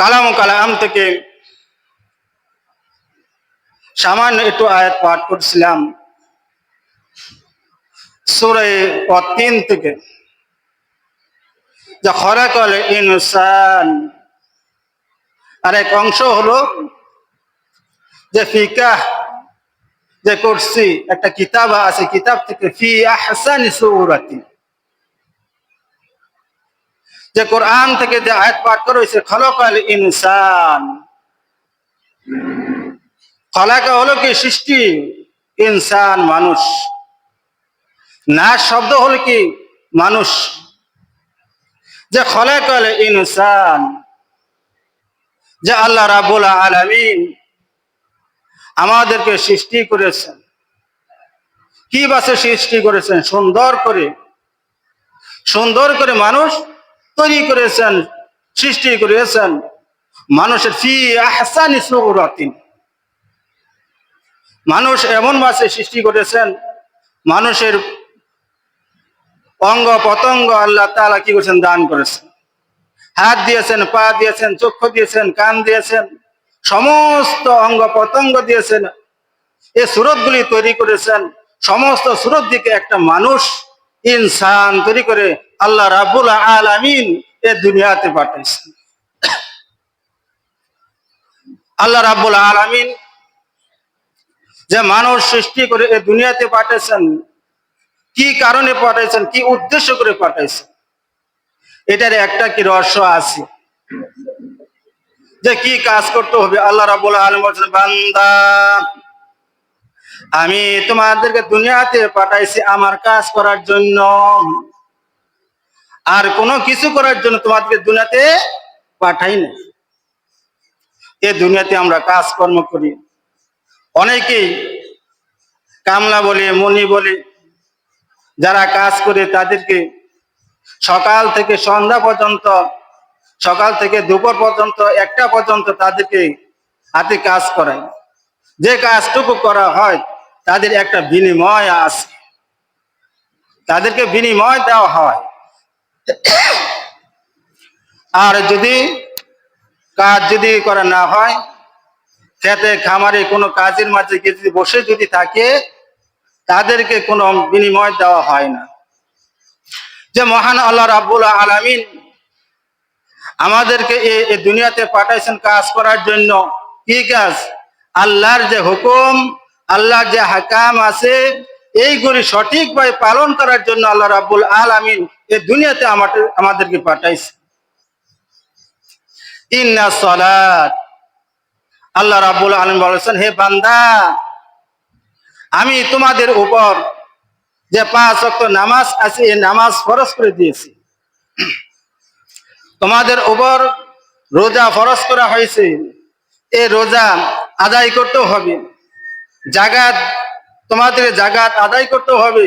কালাম কালাম থেকে সামান্য একটু আয়াত পাঠ করছিলাম। সুরে তিন থেকে। যা খরাকল ইনসান। আর এক অংশ হলো যে ফিকাহ, যে করছি একটা কিতাব আছে, কিতাব থেকে ফি আহসানি সুরাতি যে কোরআন থেকে যে আয়াত পাঠ করা হয়েছে, খলকাল ইনসান। খলাকা হলো কি সৃষ্টি? ইনসান, মানুষ। না, শব্দ হলো কি? মানুষ। যে খলাকাল ইনসান, যে আল্লাহ রাবুল আলামিন আমাদেরকে সৃষ্টি করেছেন। কি বাসে সৃষ্টি করেছেন? সুন্দর করে। সুন্দর করে মানুষ তৈরি করেছেন, সৃষ্টি করেছেন মানুষের ফি আহসানি সুরাতিন মানুষ এমন মাসে সৃষ্টি করেছেন, মানুষের অঙ্গ পতঙ্গ আল্লাহ তাআলা কি করেছেন, দান করেছেন। হাত দিয়েছেন, পা দিয়েছেন, চক্ষু দিয়েছেন, কান দিয়েছেন, সমস্ত অঙ্গ পতঙ্গ দিয়েছেন। এই সুরতগুলি তৈরি করেছেন, সমস্ত সুরত দিকে একটা মানুষ ইনসান তৈরি করে আল্লাহ রাবুল আলামিন এ দুনিয়াতে পাঠাইছেন আল্লাহ রাবুল আলামিন যে মানুষ সৃষ্টি করে এ দুনিয়াতে পাঠাইছেন, কি কারণে পাঠাইছেন, কি উদ্দেশ্য করে পাঠাইছেন, এটার একটা কি রহস্য আছে? যে কি কাজ করতে হবে? আল্লাহ রাবুল আলম বলছেন, বান্দা, আমি তোমাদেরকে দুনিয়াতে পাঠাইছি আমার কাজ করার জন্য। আর কোনো কিছু করার জন্য তোমাদেরকে দুনিয়াতে পাঠাই না এ দুনিয়াতে আমরা কাজকর্ম করি। অনেকেই কামলা বলে মনি বলে, যারা কাজ করে তাদেরকে সকাল থেকে সন্ধ্যা পর্যন্ত, সকাল থেকে দুপুর পর্যন্ত, একটা পর্যন্ত তাদেরকে হাতে কাজ করায় যে কাজটুকু করা হয়, তাদের একটা বিনিময় আছে। তাদেরকে বিনিময় দেওয়া হয়। আর যদি কাজ যদি করা না হয়, খেতে খামারে কোনো কাজের মাঝে যদি বসে যদি থাকে, তাদেরকে কোনো বিনিময় দেওয়া হয় না। যে মহান আল্লাহ রাবুল আলামিন আমাদেরকে এ এ দুনিয়াতে পাঠাইছেন কাজ করার জন্য কি কাজ? আল্লাহর যে হুকুম, আল্লাহর যে হাকাম আছে, এইগুলি সঠিকভাবে পালন করার জন্য আল্লাহ রাবুল আলামিন এ দুনিয়াতে আমাদের, আমাদেরকে পাঠাইছে। ইন্না সলাত। আল্লাহ রাবুল আলম বলেছেন, হে বান্দা, আমি তোমাদের উপর যে পাঁচ অক্ট নামাজ আছে এই নামাজ ফরজ করে দিয়েছি। তোমাদের উপর রোজা ফরজ করা হয়েছে এই রোজা আদায় করতে হবে। জাগাত তোমাদের জাগাত আদায় করতে হবে।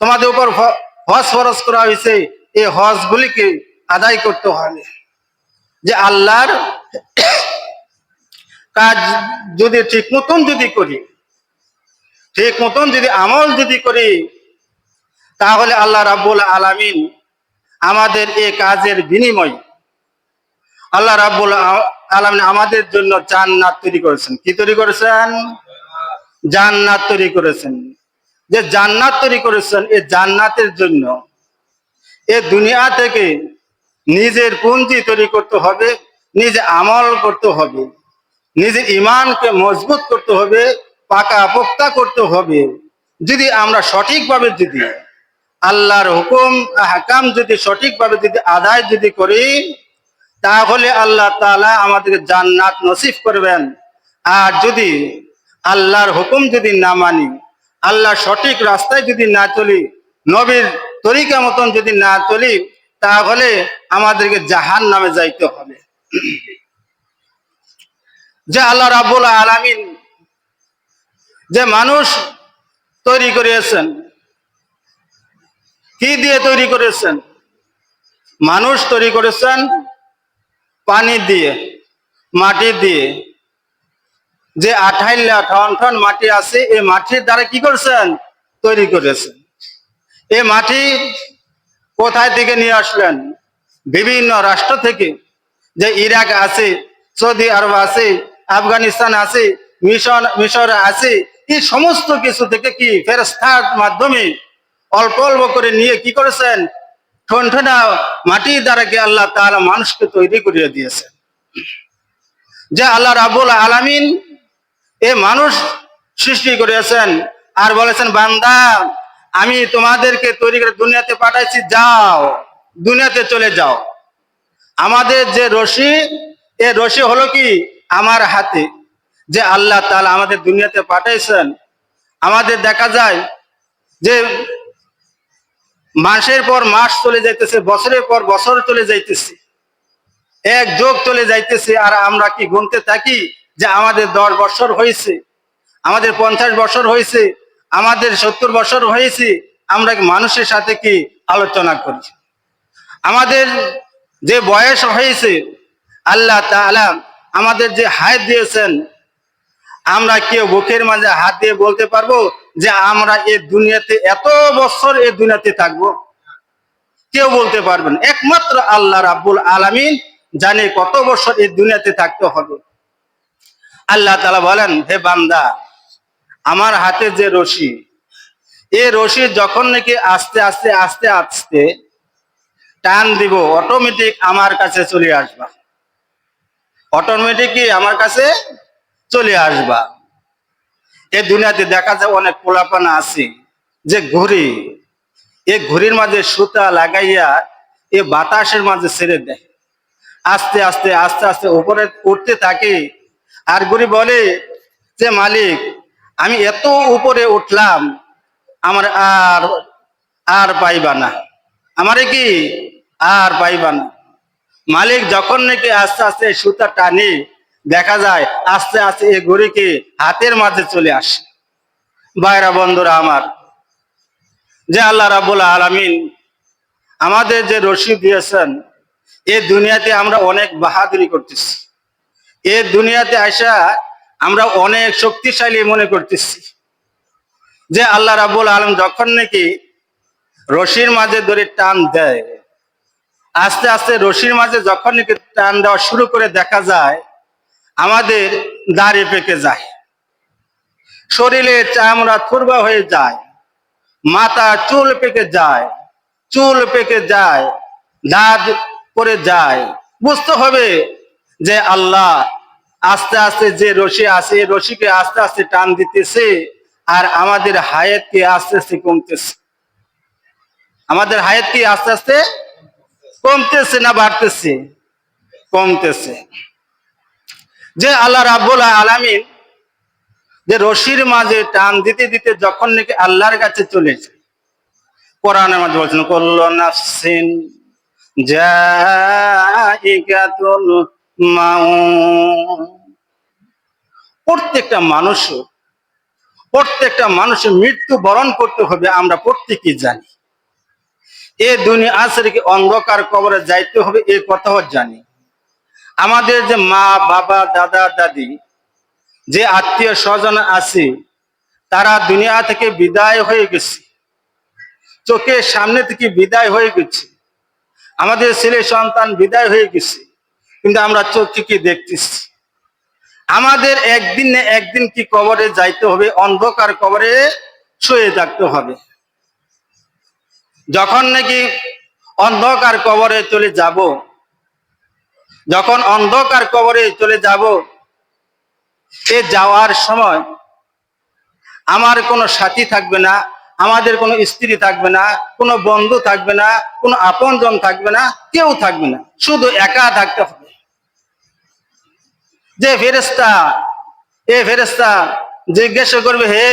তোমাদের উপর হজ ফরজ করা হয়েছে, এই হজগুলিকে আদায় করতে হবে যে আল্লাহর কাজ যদি ঠিক মতন যদি করি, ঠিক মতন যদি আমল যদি করি, তাহলে আল্লাহ রাব্বুল আলামিন আমাদের এই কাজের বিনিময় আল্লাহ রাব্বুল আলামিন আমাদের জন্য জান্নাত তৈরি করেছেন। কি তৈরি করেছেন? জান্নাত তৈরি করেছেন। যে জান্নাত তৈরি করেছেন এই জান্নাতের জন্য। এ দুনিয়া থেকে নিজের পুঞ্জি তৈরি করতে হবে, নিজে আমল করতে হবে নিজের ইমানকে মজবুত করতে হবে, পাকা পোক্তা করতে হবে। যদি আমরা সঠিকভাবে যদি আল্লাহর হুকুম হাকাম যদি সঠিকভাবে যদি আদায় যদি করি, তাহলে আল্লাহ তালা আমাদেরকে জান্নাত নসিব করবেন। আর যদি আল্লাহর হুকুম যদি না মানি আল্লাহ সঠিক রাস্তায় যদি না চলি, নবীর তরিকা মতন যদি না চলি, তাহলে আমাদেরকে জাহান নামে যাইতে হবে। যে আল্লাহ রাবুল আলামিন যে মানুষ তৈরি করিয়েছেন, কি দিয়ে তৈরি করেছেন? মানুষ তৈরি করেছেন পানি দিয়ে, মাটি দিয়ে। যে আঠাইল্লা ঠন ঠন মাটি আছে, এই মাটির দ্বারা কি করছেন? তৈরি করেছেন। এই মাটি কোথায় থেকে নিয়ে আসলেন? বিভিন্ন রাষ্ট্র থেকে। যে ইরাক আছে, সৌদি আরব আছে, আফগানিস্তান আছে, মিশর মিশর আছে, এই সমস্ত কিছু থেকে কি ফেরস্তার মাধ্যমে অল্প অল্প করে নিয়ে কি করেছেন? ঠনঠনা মাটি দ্বারা কি আল্লাহ তাআলা মানুষকে তৈরি করিয়ে দিয়েছেন। যে আল্লাহ রাবুল আলামিন এ মানুষ সৃষ্টি করেছেন আর বলেছেন, বান্দা, আমি তোমাদেরকে তৈরি করে দুনিয়াতে পাঠাইছি, যাও, দুনিয়াতে চলে যাও। আমাদের যে রশি, এ রশি হলো কি? আমার হাতে, যে আল্লাহ তাআলা আমাদের দুনিয়াতে পাঠাইছেন। আমাদের দেখা যায় যে মাসের পর মাস চলে যাইতেছে, বছরের পর বছর চলে যাইতেছে, এক যোগ চলে যাইতেছে, আর আমরা কি গুনতে থাকি? যে আমাদের দশ বছর হয়েছে, আমাদের পঞ্চাশ বছর হয়েছে, আমাদের সত্তর বছর হয়েছে, আমরা মানুষের সাথে কি আলোচনা করি আমাদের যে বয়স হয়েছে, আল্লাহ তাআলা আমাদের যে হায়াত দিয়েছেন, আমরা কেউ বুকের মাঝে হাত দিয়ে বলতে পারব যে আমরা এই দুনিয়াতে এত বছর এই দুনিয়াতে থাকব? কেউ বলতে পারবেন একমাত্র আল্লাহ রাব্বুল আলামিন জানে কত বছর এই দুনিয়াতে থাকতে হবে। আল্লাহ তালা বলেন, হে বান্দা, আমার হাতে যে রশি, এ রশি যখন নাকি আস্তে আস্তে আস্তে আস্তে টান দিব অটোমেটিক আমার কাছে চলে আসবা। অটোমেটিকই আমার কাছে চলে আসবা। এ দুনিয়াতে দেখা যায় অনেক পোলাপানা আছে, যে ঘুরি এ ঘুড়ির মাঝে সুতা লাগাইয়া এ বাতাসের মাঝে ছেড়ে দেয়। আস্তে আস্তে আস্তে আস্তে উপরে উঠতে থাকে আর ঘুরি বলে যে, মালিক, আমি এত উপরে উঠলাম, আমার আর আর পাইবা না। আমারে কি আর পাইবা না? মালিক যখন নাকি আস্তে আস্তে সুতা টানে, দেখা যায় আস্তে আস্তে এই ঘড়িকে হাতের মাঝে চলে আসে। বাইরা বন্ধুরা আমার, যে আল্লাহ রাবুল আলামিন আমাদের যে রশি দিয়েছেন এই দুনিয়াতে আমরা অনেক বাহাদুরি করতেছি। এই দুনিয়াতে আসা আমরা অনেক শক্তিশালী মনে করতেছি। যে আল্লাহ রাবুল আলম যখন নাকি রশির মাঝে ধরে টান দেয়, আস্তে আস্তে রশির মাঝে যখন নাকি টান দেওয়া শুরু করে দেখা যায়, আমাদের দাড়ি পেকে যায়, শরীরে চামড়া থুরবা হয়ে যায়, মাথা চুল পেকে যায়, চুল পেকে যায়, দাঁত পরে যায়। বুঝতে হবে যে আল্লাহ আস্তে আস্তে যে রশি আছে, এই রশিকে আস্তে আস্তে টান দিতেছে আর আমাদের হায়াতকে আস্তে আস্তে কমতেছে। আমাদের হায়াত কি আস্তে আস্তে কমতেছে না বাড়তেছে? কমতেছে। যে আল্লাহ রাব্বুল আলামিন যে রশির মাঝে টান দিতে দিতে যখন নাকি আল্লাহর কাছে চলে যায়, কোরআনের মাঝে বলছেন, কল্ল নাফসিন জাইকাতুল প্রত্যেকটা মানুষ, প্রত্যেকটা মানুষের মৃত্যু বরণ করতে হবে, আমরা প্রত্যেকেই জানি। এ দুনিয়া আসলে কি অন্ধকার কবরে যাইতে হবে এই কথাও জানি। আমাদের যে মা, বাবা, দাদা, দাদি, যে আত্মীয় স্বজন আছে, তারা দুনিয়া থেকে বিদায় হয়ে গেছে। চোখের সামনে থেকে বিদায় হয়ে গেছে। আমাদের ছেলে সন্তান বিদায় হয়ে গেছে। কিন্তু আমরা চোখ থেকে দেখতেছি? আমাদের একদিন একদিন কি কবরে যাইতে হবে? অন্ধকার কবরে শুয়ে থাকতে হবে। যখন নাকি অন্ধকার কবরে চলে যাব, যখন অন্ধকার কবরে চলে যাব, এ যাওয়ার সময় আমার কোনো সাথী থাকবে না, আমাদের কোনো স্ত্রী থাকবে না, কোনো বন্ধু থাকবে না, কোনো আপনজন থাকবে না, কেউ থাকবে না। শুধু একা থাকতে হবে। যে ফেরেস্তা এ ফেরেস্তা জিজ্ঞাসা করবে, হে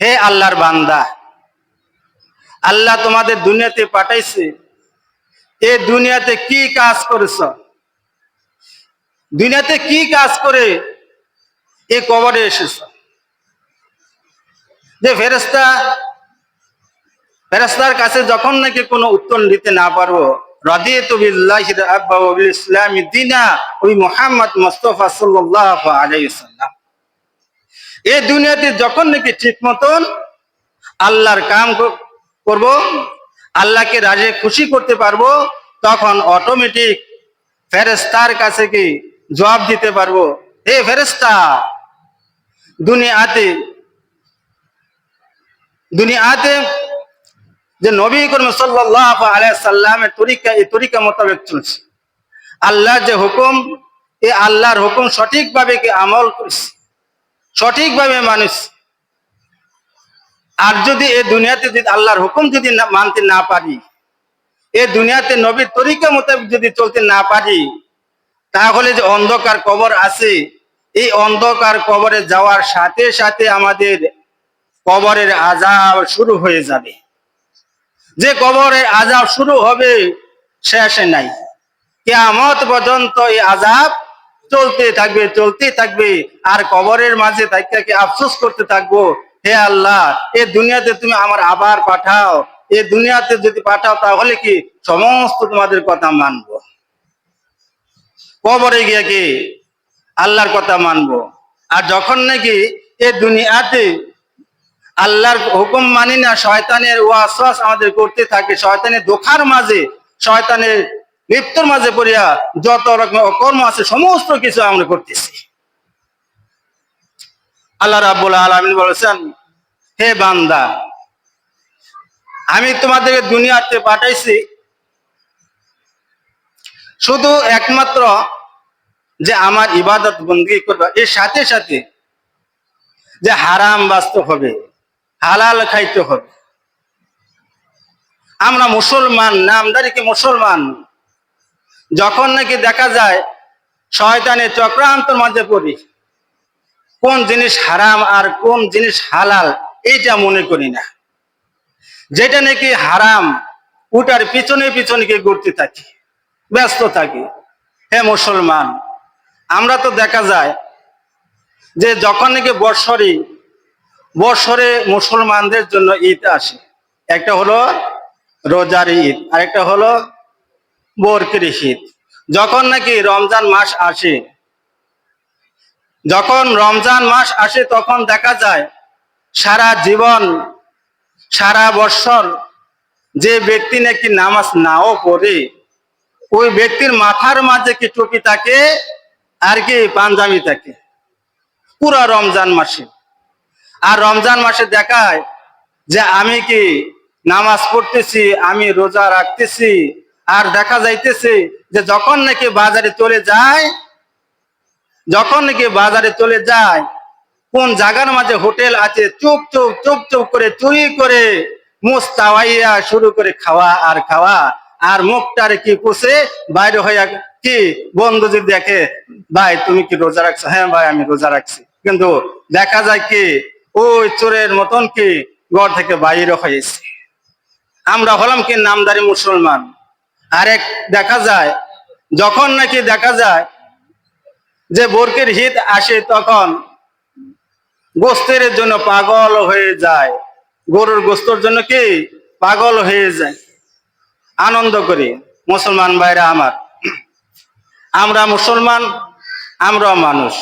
হে আল্লাহর বান্দা, আল্লাহ তোমাদের দুনিয়াতে পাঠাইছে, এ দুনিয়াতে কি কাজ করেছ? দুনিয়াতে কি কাজ করে এ কবরে এসেছ? যে ফেরেস্তা ফেরেস্তার কাছে যখন নাকি কোনো উত্তর দিতে না পারব রাদিয়াতু বিল্লাহি রাব্বা ওয়া বিল ইসলামি দিনা ওই মুহাম্মদ মুস্তাফা সাল্লাল্লাহু আলাইহি সাল্লাম এই দুনিয়াতে যখন নাকি ঠিক মতন আল্লাহর কাম করব, আল্লাহকে রাজে, খুশি করতে পারব, তখন অটোমেটিক ফেরেস্তার কাছে কি জবাব দিতে পারব? হে ফেরেস্তা দুনিয়াতে দুনিয়াতে যে নবী করিম সাল্লামের তরিকা, এই তরিকা মোতাবেক চলছে। আল্লাহর যে হুকুম এই আল্লাহর হুকুম সঠিকভাবে কি আমল করছে, সঠিকভাবে মানুষ। আর যদি এই দুনিয়াতে যদি আল্লাহর হুকুম যদি মানতে না পারি এই দুনিয়াতে নবীর তরিকা মোতাবেক যদি চলতে না পারি, তাহলে যে অন্ধকার কবর আছে, এই অন্ধকার কবরে যাওয়ার সাথে সাথে আমাদের কবরের আজাব শুরু হয়ে যাবে। যে কবরের আজাব শুরু হবে শেষে নাই। কেয়ামত পর্যন্ত এই আজাব চলতে থাকবে চলতে থাকবে। আর কবরের মাঝে তাকে আফসোস করতে থাকব? হে আল্লাহ, এ দুনিয়াতে তুমি আমার আবার পাঠাও। এ দুনিয়াতে যদি পাঠাও, তাহলে কি সমস্ত তোমাদের কথা মানবো? কবরে গিয়ে কি আল্লাহর কথা মানবো? আর যখন নাকি এ দুনিয়াতে আল্লাহর হুকুম মানি না, শয়তানের ওয়াসওয়াস আমাদের করতে থাকে। শয়তানের দোখার মাঝে, শয়তানের লিপ্তর মাঝে পড়িয়া যত রকমের অকর্ম আছে, সমস্ত কিছু আমরা করতেছি। আল্লাহ রাব্বুল আলামিন বলেছেন, হে বান্দা, আমি তোমাদেরকে দুনিয়াতে পাঠাইছি শুধু একমাত্র যে আমার ইবাদত বন্দী করবা। এর সাথে সাথে যে হারাম বাস্তব হবে। হালাল খাইতে হবে। আমরা মুসলমান নামদারিকে মুসলমান? যখন নাকি দেখা যায়, শয়তানের চক্রান্তর মাঝে পড়ি। কোন জিনিস হারাম আর কোন জিনিস হালাল, এইটা মনে করি না। যেটা নাকি হারাম, ওটার পিছনে পিছনে গিয়ে ঘুরতে থাকি, ব্যস্ত থাকি। হে মুসলমান, আমরা তো দেখা যায় যে যখন নাকি বৎসরে বৎসরে মুসলমানদের জন্য ঈদ আসে। একটা হলো রোজার ঈদ আর একটা হলো বরকের ঈদ। যখন নাকি রমজান মাস আসে, যখন রমজান মাস আসে, তখন দেখা যায় সারা জীবন, সারা বৎসর যে ব্যক্তি নাকি নামাজ নাও পড়ে, ওই ব্যক্তির মাথার মাঝে কি টুপি থাকে আর কি পাঞ্জাবি থাকে? পুরা রমজান মাসে। আর রমজান মাসে দেখায় যে আমি কি নামাজ পড়তেছি, আমি রোজা রাখতেছি, আর দেখা যাইতেছে যে যখন নাকি বাজারে চলে যায়, যখন নাকি বাজারে চলে যায়, কোন জায়গার মাঝে হোটেল আছে, চুপ চুপ চুপ চুপ করে চুরি করে মুখ চাওয়াইয়া শুরু করে খাওয়া আর খাওয়া, আর মুখটারে কি পুষে বাইরে হইয়া কি বন্ধু যদি দেখে, ভাই, তুমি কি রোজা রাখছো? হ্যাঁ ভাই, আমি রোজা রাখছি। কিন্তু দেখা যায় কি ওই চোরের মতন কি ঘর থেকে বাইরে হয়েছে। আমরা হলাম কি নামদারি মুসলমান। আরেক দেখা যায়, যখন নাকি দেখা যায় যে বোরকের হিত আসে তখন গোস্তের জন্য পাগল হয়ে যায়। গরুর গোস্তর জন্য কি পাগল হয়ে যায়। আনন্দ করি, মুসলমান ভাইরা আমার। আমরা মুসলমান, আমরা মানুষ।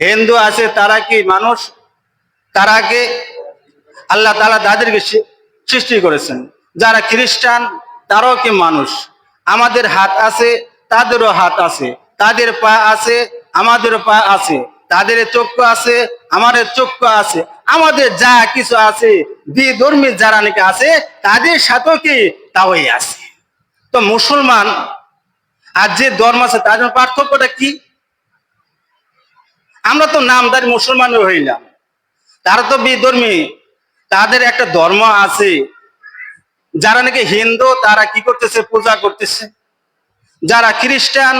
হিন্দু আছে, তারা কি মানুষ? তারা আগে আল্লাহ তালা তাদেরকে সৃষ্টি করেছেন। যারা খ্রিস্টান, তারাও কি মানুষ? আমাদের হাত আছে, তাদেরও হাত আছে। তাদের পা আছে, আমাদেরও পা আছে। তাদের চক্ষু আছে, আমাদের চক্ষু আছে। আমাদের যা কিছু আছে ধর্মী যারা নাকি আছে, তাদের সাথেও কি তাওই আছে। তো মুসলমান, আর যে ধর্ম আছে তাদের পার্থক্যটা কি? আমরা তো নামদারি মুসলমান হইলাম তারা তো বিধর্মী। তাদের একটা ধর্ম আছে। যারা নাকি হিন্দু, তারা কি করতেছে? পূজা করতেছে। যারা খ্রিস্টান,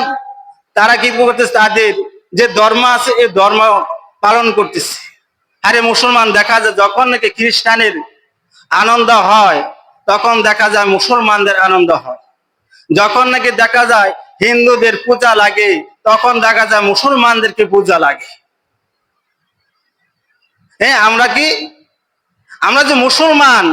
তারা কি করতেছে? তাদের যে ধর্ম আছে, এই ধর্ম পালন করতেছে। আরে মুসলমান, দেখা যায় যখন নাকি খ্রিস্টানের আনন্দ হয়, তখন দেখা যায় মুসলমানদের আনন্দ হয়। যখন নাকি দেখা যায় হিন্দুদের পূজা লাগে, তখন দেখা যায় মুসলমানদেরকে পূজা লাগে। হ্যাঁ আমরা কি? আমরা যে মুসলমান,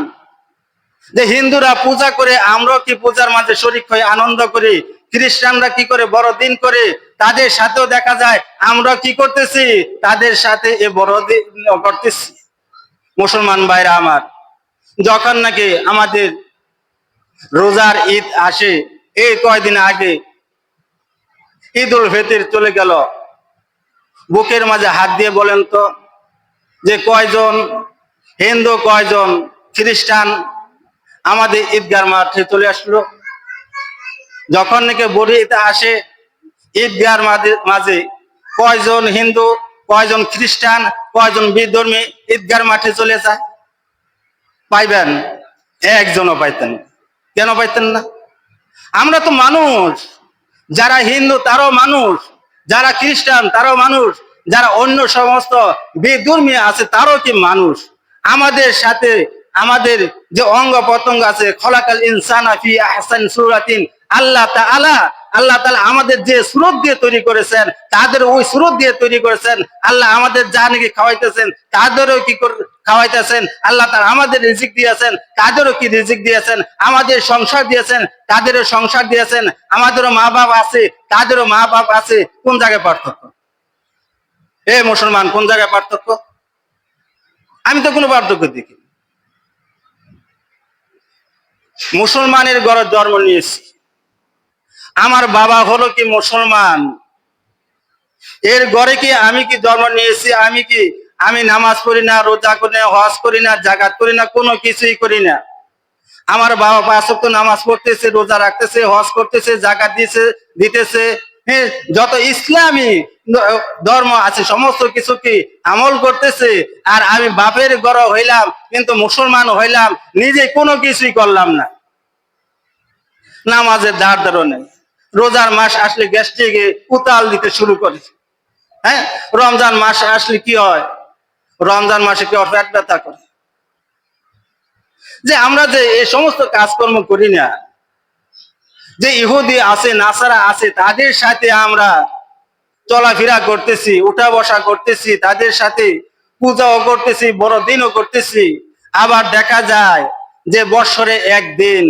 যে হিন্দুরা পূজা করে, আমরাও কি পূজার মাঝে শরিক হয়ে আনন্দ করি? খ্রিস্টানরা কি করে বড়দিন করে? তাদের সাথেও দেখা যায়, আমরা কি করতেছি? তাদের সাথে এ বড়দিন করতেছি। মুসলমান ভাইরা আমার, যখন নাকি আমাদের রোজার ঈদ আসে, এই কয়দিন আগে ঈদ উল ফিতর চলে গেল। বুকের মাঝে হাত দিয়ে বলেন তো যে কয়জন হিন্দু, কয়জন খ্রিস্টান, আমাদের ঈদগার মাঠে চলে আসলো। যখন নাকি বড়িতে আসে, ঈদগার মাঝে কয়জন হিন্দু, কয়জন খ্রিস্টান, কয়জন বিধর্মী ঈদগার মাঠে চলে যায়? পাইবেন, একজনও পাইতেন কেন পাইতেন না? আমরা তো মানুষ, যারা হিন্দু তারাও মানুষ, যারা খ্রিস্টান তারাও মানুষ। যারা অন্য সমস্ত বিধর্মী আছে, তারাও কি মানুষ? আমাদের সাথে আমাদের যে অঙ্গ প্রত্যঙ্গ আছে, খলাকাল ইনসান ফি আহসান সুরাতিন, আল্লাহ তাআলা আল্লাহ তাআলা আমাদের যে সুরত দিয়ে তৈরি করেছেন, তাদের ওই সুরত দিয়ে তৈরি করেছেন, আল্লাহ আমাদের যা নাকি খাওয়াইতেছেন, তাদেরও কি খাওয়াইতেছেন, আল্লাহ তাআলা আমাদের রিজিক দিয়েছেন, তাদেরও কি রিজিক দিয়েছেন, আমাদের সংসার দিয়েছেন, তাদেরও সংসার দিয়েছেন, আমাদেরও মা বাপ আছে, তাদেরও মা বাপ আছে, কোন জায়গায় পার্থক্য? এ মুসলমান, কোন জায়গায় পার্থক্য? আমি তো কোনো পার্থক্য দেখি মুসলমানের ঘরে জন্ম নিয়েছি। আমার বাবা হলো কি মুসলমান? এর গড়ে কি আমি কি জন্ম নিয়েছি? আমি কি, আমি নামাজ পড়ি না, রোজা করি না, হজ করি না জাগাত করি না, কোনো কিছুই করি না। আমার বাবা পাঁচ নামাজ পড়তেছে, রোজা রাখতেছে, হজ করতেছে, জাকাত দিতেছে দিতেছে। যত ইসলামী ধর্ম আছে, সমস্ত কিছু কি আমল করতেছে? আর আমি বাপের গড় হইলাম, কিন্তু মুসলমান হইলাম, নিজে কোনো কিছুই করলাম না। নামাজের ধার নেই রোজার মাস আসলে গ্যাস্ট্রিকে উতাল দিতে শুরু করে হ্যাঁ? রমজান মাস আসলে কি হয়? রমজান মাসে কি পেট ব্যথা করে? যে আমরা যে এই সমস্ত কাজকর্ম করি না যে ইহুদি আছে, নাসারা আছে, তাদের সাথে আমরা চলাফেরা করতেছি, উঠা বসা করতেছি, তাদের সাথে পূজাও করতেছি, বড়দিনও করতেছি। আবার দেখা যায় যে বৎসরে একদিন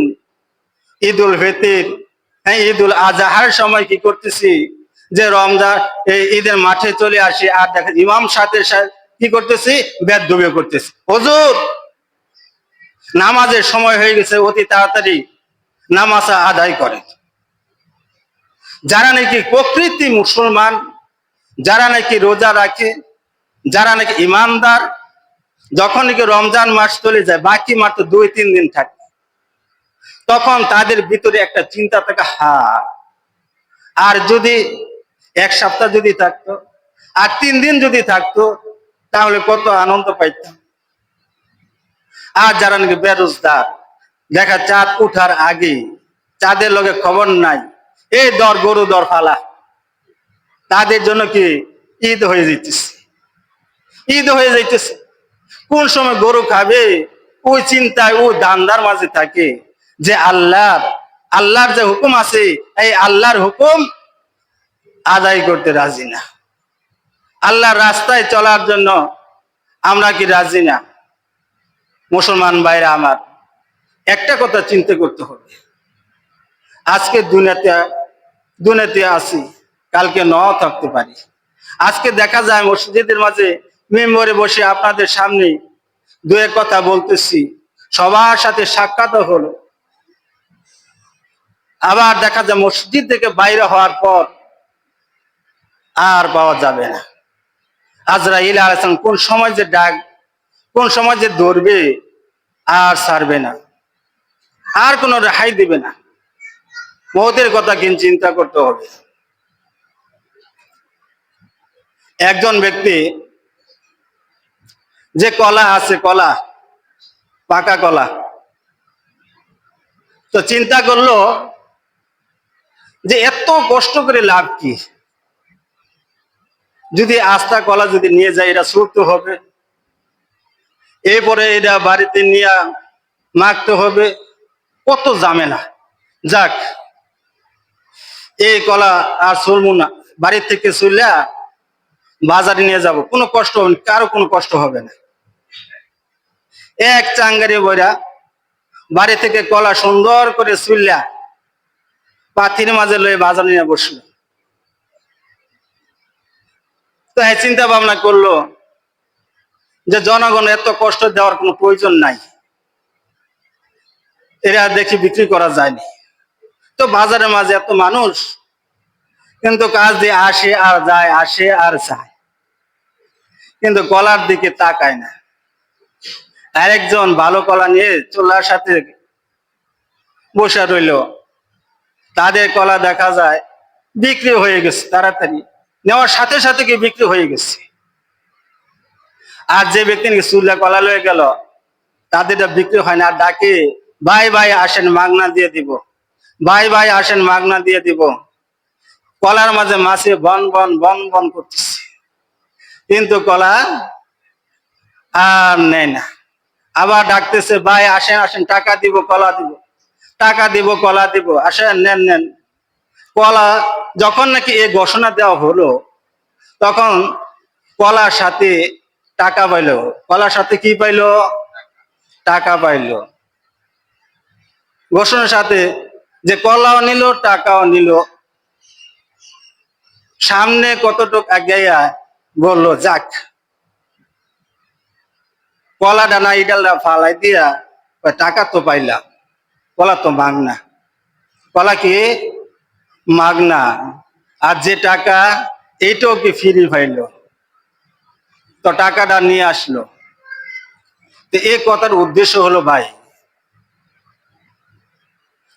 ঈদ উল ফিতির হ্যাঁ ঈদ উল আজহার সময় কি করতেছি? যে রমজান, এই ঈদের মাঠে চলে আসি, আর দেখা, ইমাম সাথে কি করতেছি? বেদ ডুবে করতেছি। হজুর, নামাজের সময় হয়ে গেছে, অতি তাড়াতাড়ি। নামাজ আদায় করে। যারা নাকি প্রকৃতি মুসলমান, যারা নাকি রোজা রাখে, যারা নাকি ইমানদার, যখন নাকি রমজান মাস চলে যায়, বাকি মাত্র দুই তিন দিন থাকে, তখন তাদের ভিতরে একটা চিন্তা থাকে, হা, আর যদি এক সপ্তাহ যদি থাকতো, আর তিন দিন যদি থাকতো, তাহলে কত আনন্দ পাইতাম। আর যারা নাকি বেরোজগার দেখা চাঁদ উঠার আগে, চাঁদের লগে খবর নাই। এই দর গরু, দর ফালা তাদের জন্য কি ঈদ হয়ে যাইতেছে? ঈদ হয়ে যাইতেছে। কোন সময় গরু খাবে? ওই চিন্তায়, ও দান্দার মাঝে থাকে যে আল্লাহর আল্লাহর যে হুকুম আছে, এই আল্লাহর হুকুম আদায় করতে রাজি না। আল্লাহর রাস্তায় চলার জন্য আমরা কি রাজি না? মুসলমান ভাইরা আমার একটা কথা চিন্তা করতে হবে। আজকে দুনিয়াতে দুনিয়াতে আছি, কালকে ন থাকতে পারি। আজকে দেখা যায় মসজিদের মাঝে মেম্বরে বসে আপনাদের সামনে দু এক কথা বলতেছি। সবার সাথে সাক্ষাৎ হলো। আবার দেখা যায় মসজিদ থেকে বাইরে হওয়ার পর আর পাওয়া যাবে না। আজরাইল আলাইসালাম কোন সময় যে ডাক, কোন সময় যে ধরবে আর ছাড়বে না। আর কোনো রেহাই দিবে না। মহতের কথা কিন্তু চিন্তা করতে হবে। একজন ব্যক্তি যে কলা আছে, কলা, পাকা কলা, তো চিন্তা করল যে এত কষ্ট করে লাভ কি? যদি আস্থা কলা যদি নিয়ে যায়, এটা ছুটতে হবে। এরপরে এটা বাড়িতে নিয়ে মাখতে হবে। কত ঝামেলা। যাক এই কলা আর চলবো না। বাড়ির থেকে চললা বাজারে নিয়ে যাব। কোনো কষ্ট হবে না, কারও কোনো কষ্ট হবে না। এক চাঙ্গারি বইরা বাড়ি থেকে কলা সুন্দর করে চুললা পাথির মাঝে লয়ে বাজার নিয়ে বসল। তো হ্যাঁ চিন্তা ভাবনা করল যে জনগণ এত কষ্ট দেওয়ার কোনো প্রয়োজন নাই। এরা দেখি বিক্রি করা যায়নি। তো বাজারের মাঝে এত মানুষ, কিন্তু কাজ দিয়ে আসে আর যায়, আসে আর যায়। কিন্তু কলার দিকে তাকায় না। আরেকজন ভালো কলা নিয়ে চুলার সাথে বসে রইল। তাদের কলা দেখা যায় বিক্রি হয়ে গেছে তাড়াতাড়ি। নেওয়ার সাথে সাথে কি বিক্রি হয়ে গেছে? আর যে ব্যক্তি নাকি চুলা কলা লয়ে গেল তাদেরটা বিক্রি হয় না। আর ডাকে ভাই ভাই, আসেন, মাগনা দিয়ে দিব। ভাই ভাই, আসেন, মাগনা দিয়ে দিব। কলার মাঝে মাছে বন বন বন বন করতেছে। কিন্তু কলা আর নেয় না। আবার ডাকতেছে, ভাই, আসেন আসেন, টাকা দিব, কলা দিব। টাকা দিব, কলা দিব। আসেন, নেন নেন। কলা যখন নাকি এই ঘোষণা দেওয়া হলো, তখন কলার সাথে টাকা পাইলো। কলার সাথে কি পাইলো? টাকা পাইলো। ঘোষণার সাথে যে কলাও নিল, টাকাও নিল। সামনে কতটুক আগাইয়া বলল, যাক। কলা ডানা ইডালটা ফালাই দিয়া টাকা তো পাইলাম, কলা তো মাগনা। কলা কি? মাগনা। আর যে টাকা, এইটাও কি ফিরি পাইল তো টাকাটা নিয়ে আসলো। তো এই কথার উদ্দেশ্য হলো ভাই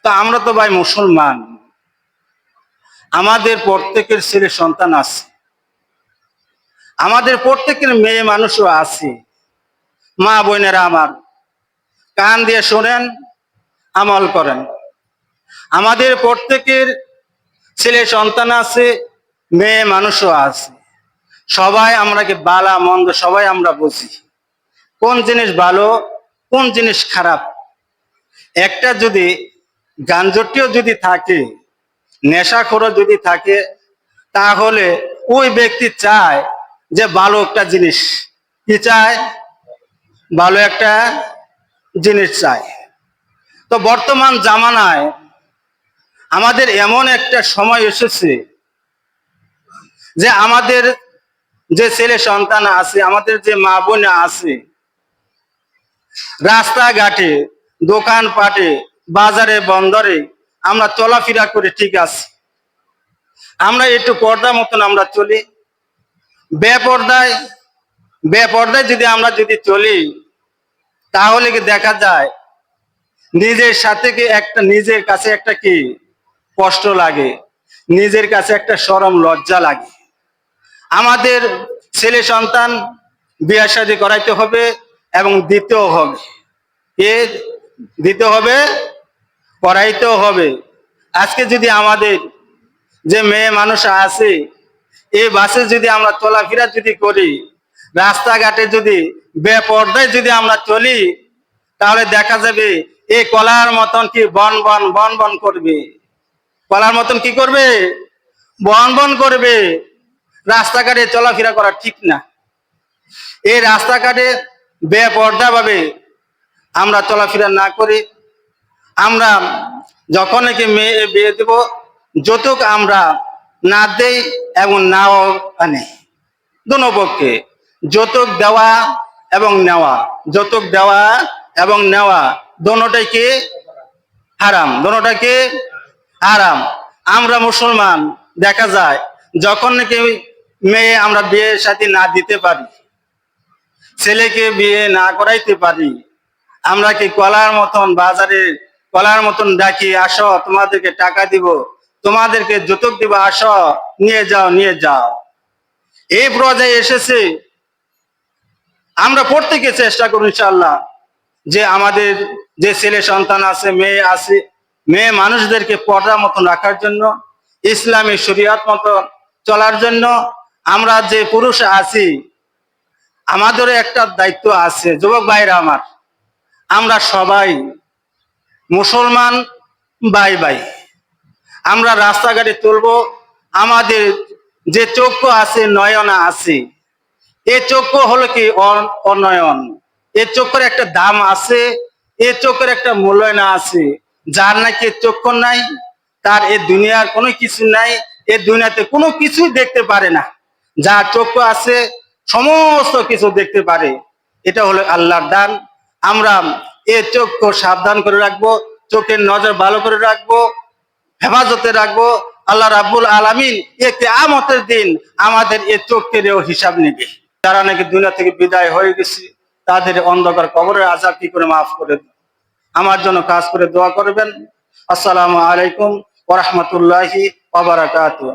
তা আমরা তো ভাই মুসলমান। আমাদের প্রত্যেকের ছেলে সন্তান আছে। আমাদের প্রত্যেকের মেয়ে মানুষও আছে। মা বোনেরা আমার, কান দিয়ে শোনেন, আমল করেন। আমাদের প্রত্যেকের ছেলে সন্তান আছে, মেয়ে মানুষও আছে। সবাই আমরা কি বালা, মন্দ সবাই আমরা বুঝি। কোন জিনিস ভালো, কোন জিনিস খারাপ? একটা যদি গাঞ্জটিও যদি থাকে, নেশাখোরও যদি থাকে, তাহলে ওই ব্যক্তি চায় যে ভালো একটা জিনিস। কি চায়? ভালো একটা জিনিস চায়। তো বর্তমান জামানায় আমাদের এমন একটা সময় এসেছে যে আমাদের যে ছেলে সন্তান আছে, আমাদের যে মা বোন আছে, রাস্তাঘাটে, দোকানপাটে বাজারে, বন্দরে আমরা চলাফেরা করে ঠিক আছে। আমরা একটু পর্দা মতন আমরা চলি। বেপর্দায় বেপর্দায় যদি আমরা যদি চলি, তাহলে কি দেখা যায়, নিজের সাথে কি একটা, নিজের কাছে একটা কি কষ্ট লাগে, নিজের কাছে একটা সরম লজ্জা লাগে। আমাদের ছেলে সন্তান বিয়ে শাদী করাইতে হবে এবং দিতেও হবে। এ দিতে হবে করাইতেও হবে। আজকে যদি আমাদের যে মেয়ে মানুষ আছে, এই বাসে যদি আমরা চলাফেরা যদি করি, রাস্তাঘাটে যদি বেপর্দায় যদি আমরা চলি, তাহলে দেখা যাবে এই কলার মতন কি বন বন বন বন করবে। কলার মতন কি করবে? বন বন করবে। রাস্তাঘাটে চলাফেরা করা ঠিক না। এই রাস্তাঘাটে বেপর্দা ভাবে আমরা চলাফেরা না করি। আমরা যখন নাকি মেয়ে, বিয়ে দেব, যৌতুক আমরা না দেই এবং নাও আনে। দুনো পক্ষে। যৌতুক দেওয়া এবং নেওয়া। যৌতুক দেওয়া এবং নেওয়া দোনোটাই কি? হারাম। দোনোটা কি? হারাম। আমরা মুসলমান, দেখা যায়, যখন নাকি মেয়ে আমরা বিয়ের সাথে না দিতে পারি, ছেলেকে বিয়ে না করাইতে পারি, আমরা কি কলার মতন বাজারে কলার মতন ডাকি, আসো, তোমাদেরকে টাকা দিব, তোমাদেরকে যৌতুক দিব, আসো, নিয়ে যাও নিয়ে যাও। এই পর্যায়ে এসেছে। আমরা প্রত্যেকে চেষ্টা করি ইনশাল্লাহ যে আমাদের যে ছেলে সন্তান আছে, মেয়ে আছে, মেয়ে মানুষদেরকে পর্দা মতন রাখার জন্য, ইসলামী শরিয়াত মতো চলার জন্য আমরা যে পুরুষ আছি, আমাদেরও একটা দায়িত্ব আছে। যুবক ভাইরা আমার, আমরা সবাই মুসলমান, বাই বাই। আমরা রাস্তাঘাটে চলবো, আমাদের যে চক্ষু আছে, নয়না আছে। এ চক্ষু হলো কি অনয়ন। এ চক্ষুর একটা দাম আছে, এ চক্ষুর একটা মূল্যায়ন আছে। যার নাকি চক্ষু নাই, তার এ দুনিয়ার কোনো কিছু নাই, এ দুনিয়াতে কোনো কিছুই দেখতে পারে না। যার চক্ষু আছে, সমস্ত কিছু দেখতে পারে। এটা হলো আল্লাহর দান। আমরা এ চক্ষু সাবধান করে রাখব, চোখের নজর ভালো করে রাখব, হেফাজতে রাখব। আল্লাহ রাব্বুল আলামিন একে আমতের দিন আমাদের এ চোখেরও হিসাব নেবে। যারা নাকি দুনিয়া থেকে বিদায় হয়ে গেছে, তাদের অন্ধকার কবরের আজাব কি করে মাফ করে। আমার জন্য কাজ করে দোয়া করবেন। আসসালামু আলাইকুম ওরহমতুল্লাহি ওবারাকাতুহ